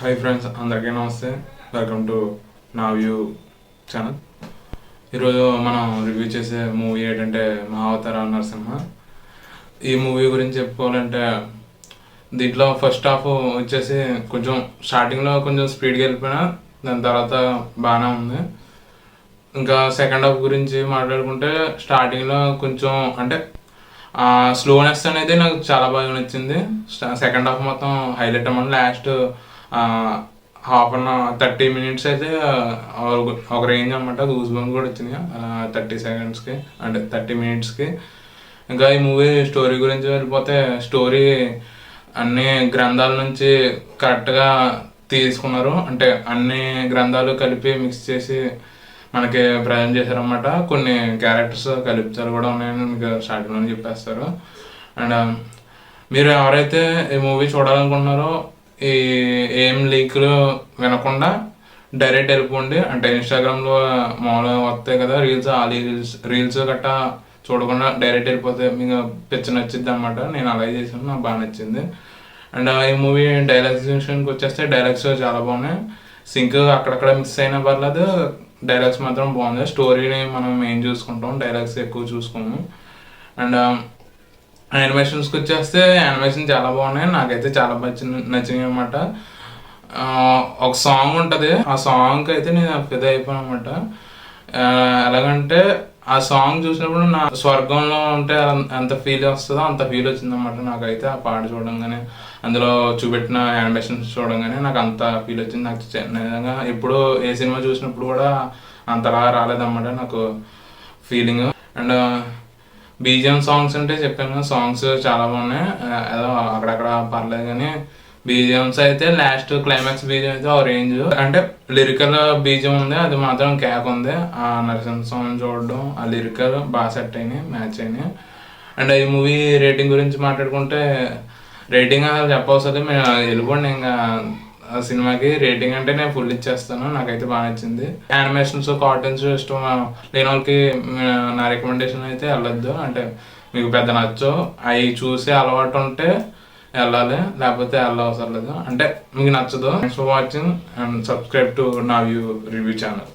Hi friends అందరికీ నమస్తే. Welcome to నా వ్యూ ఛానల్ ఈరోజు మనం రివ్యూ చేసే మూవీ ఏంటంటే మహావతార నరసింహ. ఈ మూవీ గురించి చెప్పుకోవాలంటే దీంట్లో ఫస్ట్ హాఫ్ వచ్చేసి కొంచెం స్టార్టింగ్లో కొంచెం స్పీడ్గా వెళ్ళిపోయినా దాని తర్వాత బాగానే ఉంది. ఇంకా సెకండ్ హాఫ్ గురించి మాట్లాడుకుంటే స్టార్టింగ్లో కొంచెం అంటే స్లోనెస్ అనేది నాకు చాలా బాగా నచ్చింది. సెకండ్ హాఫ్ మొత్తం హైలైట్ అమ్మ last half an thirty minutes అయితే ఒక- రేంజ్ అనమాట గూస్ బంప్ కూడా వచ్చినాయి థర్టీ సెకండ్స్కి అంటే థర్టీ మినిట్స్కి ఇంకా ఈ మూవీ స్టోరీ గురించి వెళ్ళిపోతే స్టోరీ అన్ని గ్రంథాల నుంచి కరెక్ట్గా తీసుకున్నారు. అంటే అన్ని గ్రంథాలు కలిపి మిక్స్ చేసి మనకి ప్రజెంట్ చేశారనమాట కొన్ని క్యారెక్టర్స్ కలిపిచారు కూడా ఉన్నాయని మీకు స్టార్టింగ్లో చెప్పేస్తారు. అండ్ మీరు ఎవరైతే ఈ మూవీ చూడాలనుకుంటున్నారో ఈ ఏం లీక్లు వినకుండా డైరెక్ట్ వెళ్ళిపోండి. అంటే ఇన్స్టాగ్రామ్లో మామూలుగా వస్తాయి కదా రీల్స్ ఆ రీల్స్ రీల్స్ గట్టా చూడకుండా డైరెక్ట్ వెళ్ళిపోతే మీకు పిచ్చ నచ్చింది అనమాట నేను అలాగే చేశాను నాకు బాగా నచ్చింది. అండ్ ఈ మూవీ డైలాగ్స్ విషయానికి వచ్చేస్తే డైలాగ్స్ చాలా బాగున్నాయి. సింక్ అక్కడక్కడ మిస్ అయినా పర్లేదు డైలాగ్స్ మాత్రం బాగుంది స్టోరీని మనం ఏం చూసుకుంటాం డైలాగ్స్ ఎక్కువ చూసుకోము. అండ్ యానిమేషన్స్కి వచ్చేస్తే యానిమేషన్ చాలా బాగున్నాయి. నాకైతే చాలా నచ్చిన నచ్చినాయి అనమాట ఒక సాంగ్ ఉంటుంది. ఆ సాంగ్కి అయితే నేను ఫిదా అయిపోయాను అనమాట ఎలాగంటే ఆ సాంగ్ చూసినప్పుడు నా స్వర్గంలో ఉంటే ఎంత ఫీల్ వస్తుందో అంత ఫీల్ వచ్చిందన్నమాట నాకైతే ఆ పాట చూడంగానే అందులో చూపెట్టిన యానిమేషన్స్ చూడంగానే నాకు అంత ఫీల్ వచ్చింది. నాకు నిజంగా ఎప్పుడు ఏ సినిమా చూసినప్పుడు కూడా అంతలా రాలేదన్నమాట నాకు ఫీలింగ్ అండ్ బీజిఎం సాంగ్స్ అంటే చెప్పాను సాంగ్స్ చాలా బాగున్నాయి. ఏదో అక్కడక్కడ పర్లేదు కానీ బీజిఎంస్ అయితే లాస్ట్ క్లైమాక్స్ బీజియం అయితే ఆ రేంజ్ అంటే లిరికల్ బీజియం ఉంది అది మాత్రం క్యాక్ ఉంది. ఆ నరసింహ స్వామి చూడడం ఆ లిరికల్ బాగా సెట్ అయినాయి మ్యాచ్ అయినాయి. అండ్ ఈ మూవీ రేటింగ్ గురించి మాట్లాడుకుంటే రేటింగ్ అసలు చెప్పవసరం మేము వెళ్ళిపోండి ఇంకా ఆ సినిమాకి రేటింగ్ అంటే నేను ఫుల్ ఇచ్చేస్తాను. నాకైతే బాగా నచ్చింది. యానిమేషన్స్ కార్టూన్స్ ఇష్టం. లేని వాళ్ళకి నా రికమెండేషన్ అయితే వెళ్ళొద్దు. అంటే మీకు పెద్ద నచ్చు అవి చూసే అలవాటు ఉంటే వెళ్ళాలి. లేకపోతే వెళ్ళవసరం లేదు. అంటే మీకు నచ్చదు. Thanks for watching and subscribe to నా వ్యూ రివ్యూ ఛానల్